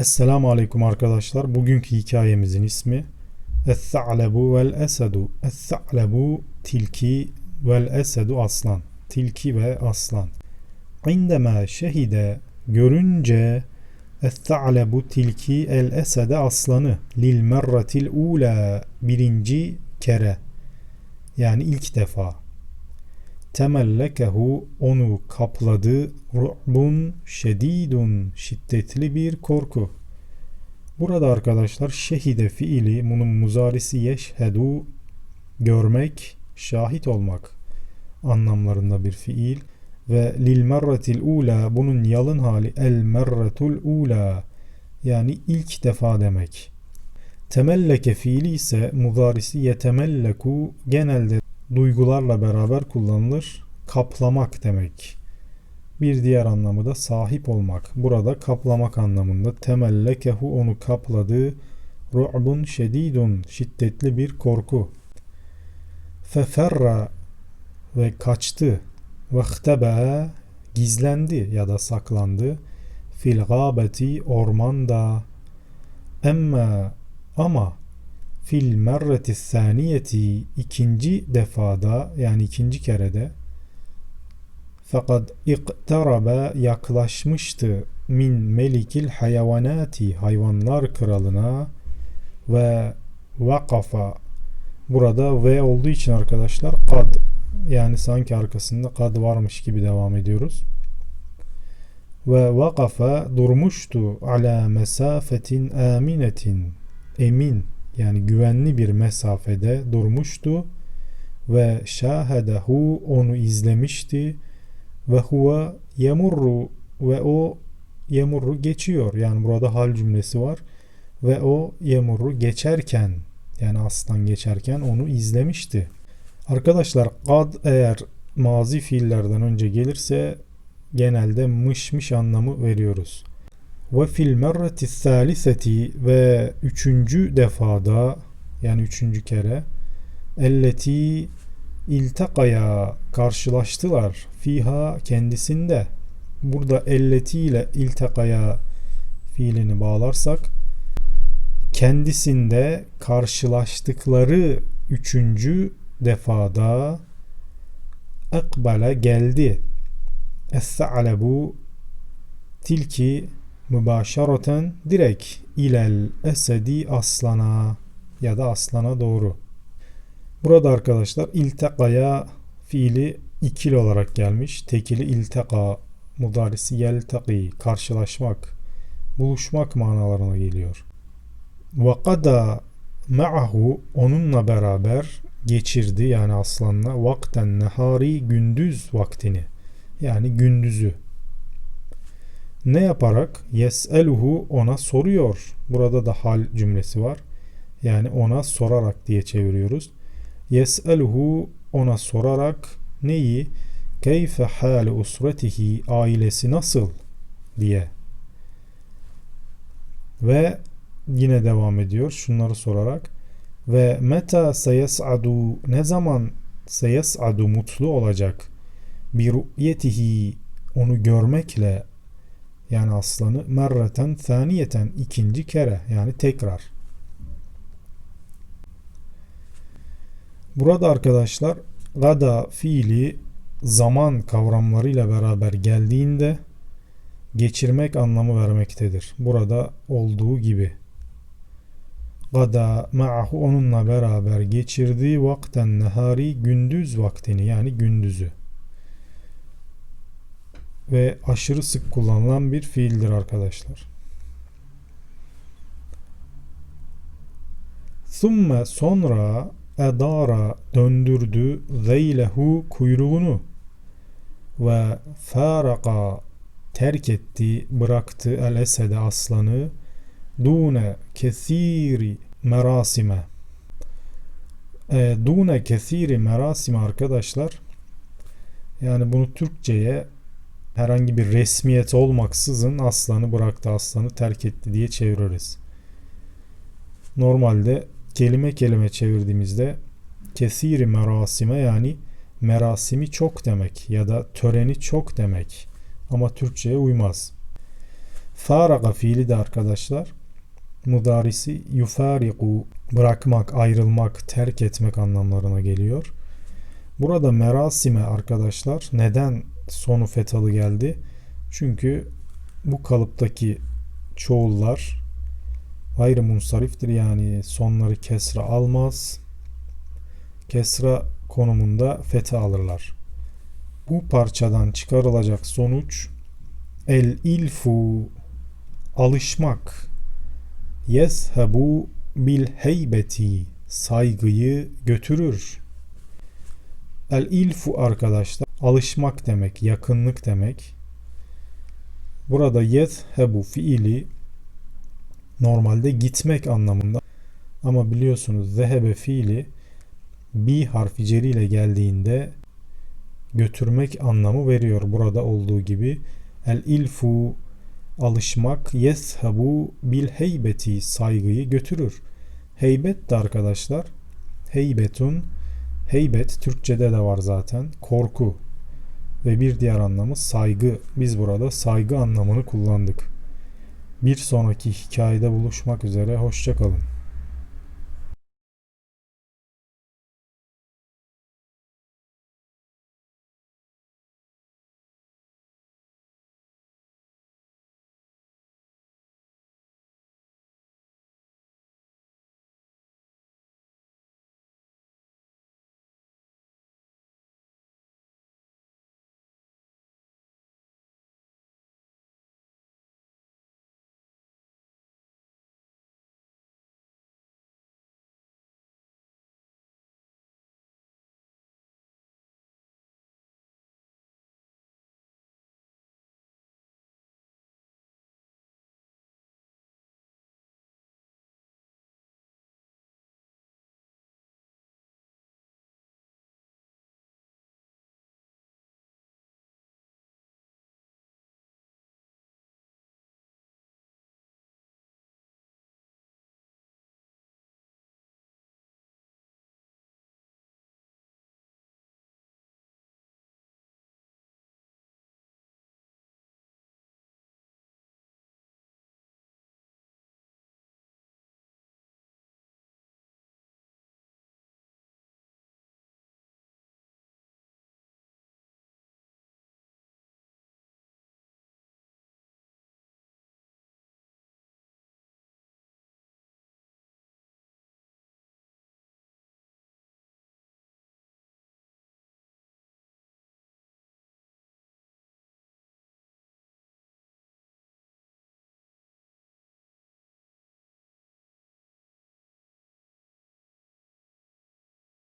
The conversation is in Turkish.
Esselamu Aleyküm arkadaşlar. Bugünkü hikayemizin ismi Es-Sa'lebu vel Esedu. Es-Sa'lebu tilki vel Esedu aslan. Tilki ve aslan. İndeme şehide görünce Es-Sa'lebu tilki el Esede aslanı lil merratil ula birinci kere yani ilk defa temellekehu onu kapladı ru'bun şedidun şiddetli bir korku. Burada arkadaşlar şehide fiili bunun muzarisi yeşhedu görmek, şahit olmak anlamlarında bir fiil ve lil merratil ula bunun yalın hali el merratul ula yani ilk defa demek. Temelleke fiili ise muzarisi yetemelleku genelde duygularla beraber kullanılır. Kaplamak demek. Bir diğer anlamı da sahip olmak. Burada kaplamak anlamında temellekehu onu kapladı. Ru'bun şedidun şiddetli bir korku. Feferra ve kaçtı. Vehtebe gizlendi ya da saklandı. Fil gâbeti ormanda. Emme ama fil merreti saniyeti ikinci defada yani ikinci kerede fakat iktarabe yaklaşmıştı min melikil hayvanati hayvanlar kralına ve vakafa. Burada ve olduğu için arkadaşlar kad yani sanki arkasında kad varmış gibi devam ediyoruz. Ve vakafa durmuştu ala mesafetin aminetin emin yani güvenli bir mesafede durmuştu ve şahedehu onu izlemişti ve huve yemurru ve o yemurru geçiyor yani burada hal cümlesi var ve o yemurru geçerken yani aslan geçerken onu izlemişti. Arkadaşlar kad eğer mazi fiillerden önce gelirse genelde mışmış anlamı veriyoruz. Ve fil merreti saliseti ve üçüncü defada yani üçüncü kere elleti iltakaya karşılaştılar fiha kendisinde. Burada elleti ile iltakaya fiilini bağlarsak kendisinde karşılaştıkları üçüncü defada akbale geldi. Es-sa'lebu tilki mübaşaraten direkt ilel esedi aslana ya da aslana doğru. Burada arkadaşlar iltekaya fiili ikili olarak gelmiş. Tekili ilteka mudarisi yeltaki karşılaşmak, buluşmak manalarına geliyor. Ve kada ma'ahu onunla beraber geçirdi yani aslanla vakten nehari gündüz vaktini yani gündüzü ne yaparak yes'eluhu ona soruyor. Burada da hal cümlesi var. Yani ona sorarak diye çeviriyoruz. Yes'eluhu ona sorarak neyi? Keyfe hali usretihi ailesi nasıl diye. Ve yine devam ediyor şunları sorarak ve meta seyes'adu ne zaman seyes'adu mutlu olacak bir ru'yetihi onu görmekle yani aslanı merreten thaniyeten ikinci kere yani tekrar. Burada arkadaşlar gada fiili zaman kavramlarıyla beraber geldiğinde geçirmek anlamı vermektedir. Burada olduğu gibi. Gada ma'ahu onunla beraber geçirdiği vakten nehari gündüz vaktini yani gündüzü ve aşırı sık kullanılan bir fiildir arkadaşlar. Thumme sonra edara döndürdü zeylehu kuyruğunu ve faraka terk etti bıraktı el esede aslanı dune kesiri merasime e, dune kesiri merasime arkadaşlar yani bunu Türkçe'ye herhangi bir resmiyet olmaksızın aslanı bıraktı, aslanı terk etti diye çeviririz. Normalde kelime kelime çevirdiğimizde kesiri merasime yani merasimi çok demek ya da töreni çok demek ama Türkçe'ye uymaz. Faraga fiili de arkadaşlar mudarisi yufariku bırakmak, ayrılmak, terk etmek anlamlarına geliyor. Burada merasime arkadaşlar neden sonu fetalı geldi? Çünkü bu kalıptaki çoğullar ayrı munsariftir yani sonları kesra almaz. Kesra konumunda fetha alırlar. Bu parçadan çıkarılacak sonuç el ilfu alışmak yezhebu bil heybeti saygıyı götürür. El ilfu arkadaşlar alışmak demek, yakınlık demek. Burada yezhebu fiili normalde gitmek anlamında. Ama biliyorsunuz zehebe fiili bir harfi ceriyle geldiğinde götürmek anlamı veriyor burada olduğu gibi. El ilfu alışmak yeshabu bil heybeti saygıyı götürür. Heybet de arkadaşlar heybetun heybet Türkçede de var zaten korku ve bir diğer anlamı saygı. Biz burada saygı anlamını kullandık. Bir sonraki hikayede buluşmak üzere hoşçakalın.